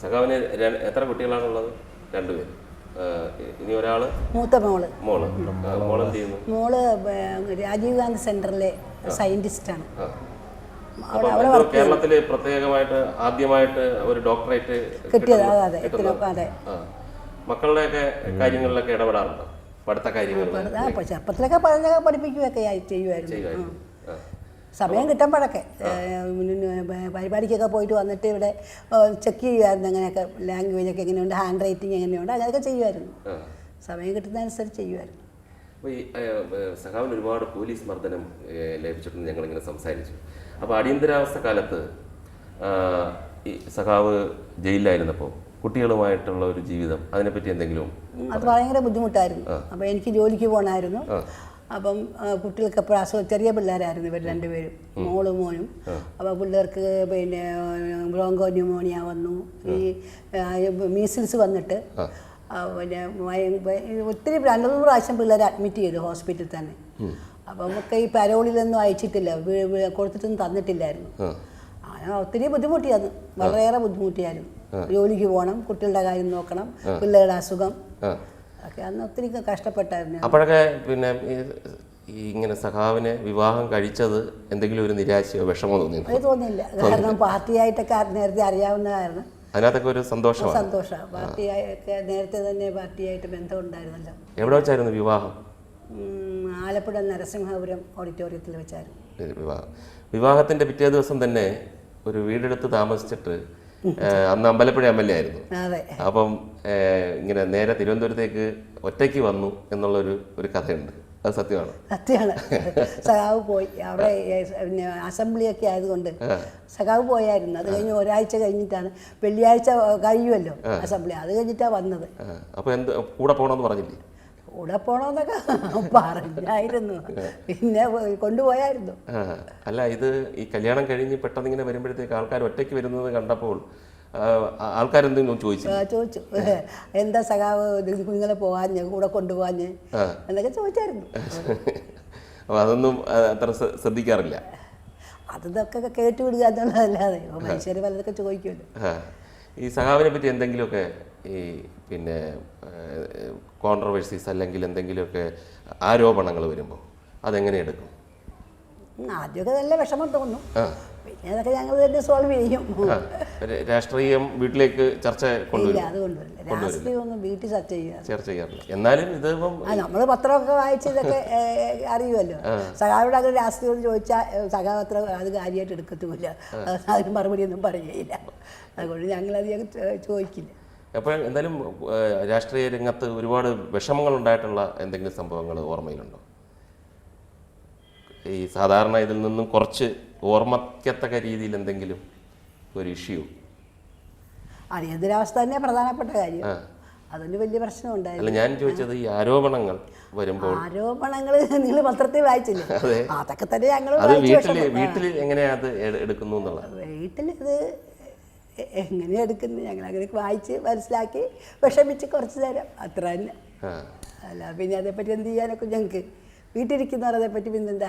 സഖാവിന് എത്ര കുട്ടികളാണുള്ളത്? രണ്ടുപേര് ഇനി ഒരാൾ? മൂത്ത മോൾ. മോൾ. മോൾ എന്ത് ചെയ്യുന്നു? മോൾ രാജീവ് ഗാന്ധി സെന്ററിലെ സയന്റിസ്റ്റ് ആണ് കേരളത്തിൽ പ്രത്യേകമായിട്ട് ആദ്യമായിട്ട് ഒരു ഡോക്ടറേറ്റ് കിട്ടിയത്. അതെ അതെ. മക്കളുടെയൊക്കെ കാര്യങ്ങളിലൊക്കെ ഇടപെടാറുണ്ടോ? പഠിത്ത ഇപ്പൊ ചെറുപ്പത്തിലൊക്കെ പഠിപ്പിക്കുകയൊക്കെ ചെയ്യുമായിരുന്നു. സമയം കിട്ടുമ്പോഴൊക്കെ പരിപാടിക്കൊക്കെ പോയിട്ട് വന്നിട്ട് ഇവിടെ ചെക്ക് ചെയ്യുമായിരുന്നു അങ്ങനെയൊക്കെ ലാംഗ്വേജൊക്കെ എങ്ങനെയുണ്ട് ഹാൻഡ് റൈറ്റിംഗ് എങ്ങനെയുണ്ട് അങ്ങനെയൊക്കെ ചെയ്യുമായിരുന്നു. സമയം കിട്ടുന്നതനുസരിച്ച് ചെയ്യുമായിരുന്നു അപ്പോൾ ഈ സഖാവിന് ഒരുപാട് പോലീസ് മർദ്ദനം ലഭിച്ചിട്ടുണ്ട് ഞങ്ങളിങ്ങനെ സംസാരിച്ചു. അപ്പോൾ അടിയന്തരാവസ്ഥ കാലത്ത് സഹാവ് ഈ സഖാവ് ജയിലിലായിരുന്നപ്പോൾ കുട്ടികളുമായിട്ടുള്ള ഒരു ജീവിതം അതിനെപ്പറ്റി എന്തെങ്കിലും അത് ഭയങ്കര ബുദ്ധിമുട്ടായിരുന്നു. അപ്പോൾ എനിക്ക് ജോലിക്ക് പോകണമായിരുന്നു. അപ്പം കുട്ടികൾക്ക് എപ്പോഴും അസുഖം ചെറിയ പിള്ളേരായിരുന്നു ഇവർ രണ്ടുപേരും. മോളും മോനും. അപ്പോൾ പിള്ളേർക്ക് പിന്നെ ബ്രോങ്കോ ന്യൂമോണിയ വന്നു. ഈ മീസിൽസ് വന്നിട്ട് പിന്നെ ഒത്തിരി രണ്ടു മൂന്ന് പ്രാവശ്യം പിള്ളേരെ അഡ്മിറ്റ് ചെയ്തു ഹോസ്പിറ്റലിൽ തന്നെ. അപ്പം നമുക്ക് ഈ പരോളിലൊന്നും അയച്ചിട്ടില്ല. കൊടുത്തിട്ടൊന്നും തന്നിട്ടില്ലായിരുന്നു. അങ്ങനെ ഒത്തിരി ബുദ്ധിമുട്ടിയായിരുന്നു വളരെയേറെ ബുദ്ധിമുട്ടിയായിരുന്നു. ജോലിക്ക് പോകണം കുട്ടികളുടെ കാര്യം നോക്കണം പിള്ളേരുടെ അസുഖം. ഒക്കെ അന്ന് ഒത്തിരി കഷ്ടപ്പെട്ടായിരുന്നു. അപ്പോഴൊക്കെ പിന്നെ ഈ ഇങ്ങനെ സഖാവിനെ വിവാഹം കഴിച്ചത് എന്തെങ്കിലും ഒരു നിരാശയോ വിഷമോ തോന്നി അത് തോന്നിയില്ല. കാരണം പാർട്ടിയായിട്ടൊക്കെ നേരത്തെ അറിയാവുന്ന കാരണം. അതിനകത്തൊക്കെ ഒരു സന്തോഷം സന്തോഷം പാർട്ടിയായൊക്കെ നേരത്തെ തന്നെ പാർട്ടിയായിട്ട് ബന്ധമുണ്ടായിരുന്നല്ലോ. എവിടെ വെച്ചായിരുന്നു വിവാഹം? ആലപ്പുഴ നരസിംഹപുരം ഓഡിറ്റോറിയത്തിൽ വെച്ചായിരുന്നു. വിവാഹം. വിവാഹത്തിന്റെ പിറ്റേ ദിവസം തന്നെ ഒരു വീടെടുത്ത് താമസിച്ചിട്ട് അന്ന് അമ്പലപ്പുഴ എം എൽ എ ആയിരുന്നു. അതെ. അപ്പം ഇങ്ങനെ നേരെ തിരുവനന്തപുരത്തേക്ക് ഒറ്റയ്ക്ക് വന്നു എന്നുള്ളൊരു ഒരു കഥയുണ്ട്. അത് സത്യമാണ്. സത്യമാണ്. സഖാവ് പോയി. അവിടെ പിന്നെ അസംബ്ലിയൊക്കെ ആയതുകൊണ്ട് സഖാവ് പോയായിരുന്നു. അത് കഴിഞ്ഞ് ഒരാഴ്ച കഴിഞ്ഞിട്ടാണ്. വെള്ളിയാഴ്ച കഴിയുമല്ലോ അസംബ്ലി. അത് കഴിഞ്ഞിട്ടാണ് വന്നത്. അപ്പോൾ അപ്പൊ എന്ത് കൂടെ പോകണമെന്ന് പറഞ്ഞില്ലേ? കൂടെ പോണോന്നൊക്കെ പറഞ്ഞായിരുന്നു. പിന്നെ കൊണ്ടുപോയായിരുന്നു. അല്ല ഇത് ഈ കല്യാണം കഴിഞ്ഞ് പെട്ടെന്ന് ഇങ്ങനെ വരുമ്പോഴത്തേക്ക് ആൾക്കാർ ഒറ്റയ്ക്ക് വരുന്നത് കണ്ടപ്പോൾ ആൾക്കാരെന്തെങ്കിലും ചോദിച്ചു ചോദിച്ചു. എന്താ സഖാവ് കുഞ്ഞുങ്ങളെ പോവാഞ്ഞ് കൂടെ കൊണ്ടുപോവാഞ്ഞ് എന്നൊക്കെ ചോദിച്ചായിരുന്നു. അപ്പോൾ അതൊന്നും അത്ര ശ്ര- ശ്രദ്ധിക്കാറില്ല. അതൊക്കെ കേട്ടുവിടുക എന്നുള്ളതല്ലാതെ മനുഷ്യർ പലതൊക്കെ ചോദിക്കുമല്ലോ. ഈ സഹാവിനെ പറ്റി എന്തെങ്കിലുമൊക്കെ ഈ പിന്നെ കോൺട്രവേഴ്സീസ് അല്ലെങ്കിൽ എന്തെങ്കിലുമൊക്കെ ആരോപണങ്ങൾ വരുമ്പോൾ അതെങ്ങനെ എടുക്കും? ആദ്യമൊക്കെ നല്ല വിഷമം തോന്നും. പിന്നെ അതൊക്കെ ഞങ്ങൾ തന്നെ സോൾവ് ചെയ്യും. രാഷ്ട്രീയം വീട്ടിലേക്ക് ചർച്ച കൊണ്ടുവരും. അത് കൊണ്ടുവരില്ല. രാഷ്ട്രീയം ഒന്നും വീട്ടിൽ ചർച്ച ചെയ്യുക ചർച്ച ചെയ്യാറില്ല. എന്നാലും ഇത് നമ്മൾ പത്രമൊക്കെ വായിച്ച് ഇതൊക്കെ അറിയുമല്ലോ. സഖാവിടെ അങ്ങനെ രാഷ്ട്രീയം ചോദിച്ചാൽ സഖാവ് അത്ര അത് കാര്യമായിട്ട് എടുക്കത്തുമില്ല. അത് അതിന് മറുപടി ഒന്നും പറയുകയില്ല. അതുകൊണ്ട് ഞങ്ങളധികം ചോ- ചോദിക്കില്ല. അപ്പോൾ എന്തായാലും രാഷ്ട്രീയ രംഗത്ത് ഒരുപാട് വിഷമങ്ങൾ ഉണ്ടായിട്ടുള്ള എന്തെങ്കിലും സംഭവങ്ങൾ ഓർമ്മയിലുണ്ടോ? ഈ സാധാരണ ഇതിൽ നിന്നും കുറച്ച് ഓർമ്മയ്ക്കത്തക്ക രീതിയിൽ എന്തെങ്കിലും ഒരു ഇഷ്യൂ. അടിയന്തരാവസ്ഥ തന്നെ പ്രധാനപ്പെട്ട കാര്യം. അതിന് വലിയ പ്രശ്നം ഉണ്ടായിരുന്നു അല്ല ഞാൻ ചോദിച്ചത് ഈ ആരോപണങ്ങൾ വരുമ്പോൾ. ആരോപണങ്ങൾ നിങ്ങൾ പത്രത്തിൽ വായിച്ചില്ലേ? അതൊക്കെ തന്നെ ഞങ്ങൾ വീട്ടിൽ വീട്ടിൽ എങ്ങനെയാ അത് എടുക്കുന്നു എന്നുള്ളത്? വീട്ടിൽ ഇത് എങ്ങനെ എങ്ങനെയാ എടുക്കുന്നത്? ഞങ്ങൾ അങ്ങനെ വായിച്ച് മനസ്സിലാക്കി വിഷമിച്ച് കുറച്ച് നേരം. അത്ര തന്നെ. അല്ല പിന്നെ അതേപ്പറ്റി എന്ത് ചെയ്യാനൊക്കെ ഞങ്ങൾക്ക് വീട്ടിലിരിക്കുന്നവർ അതേപ്പറ്റി പിന്നെ എന്താ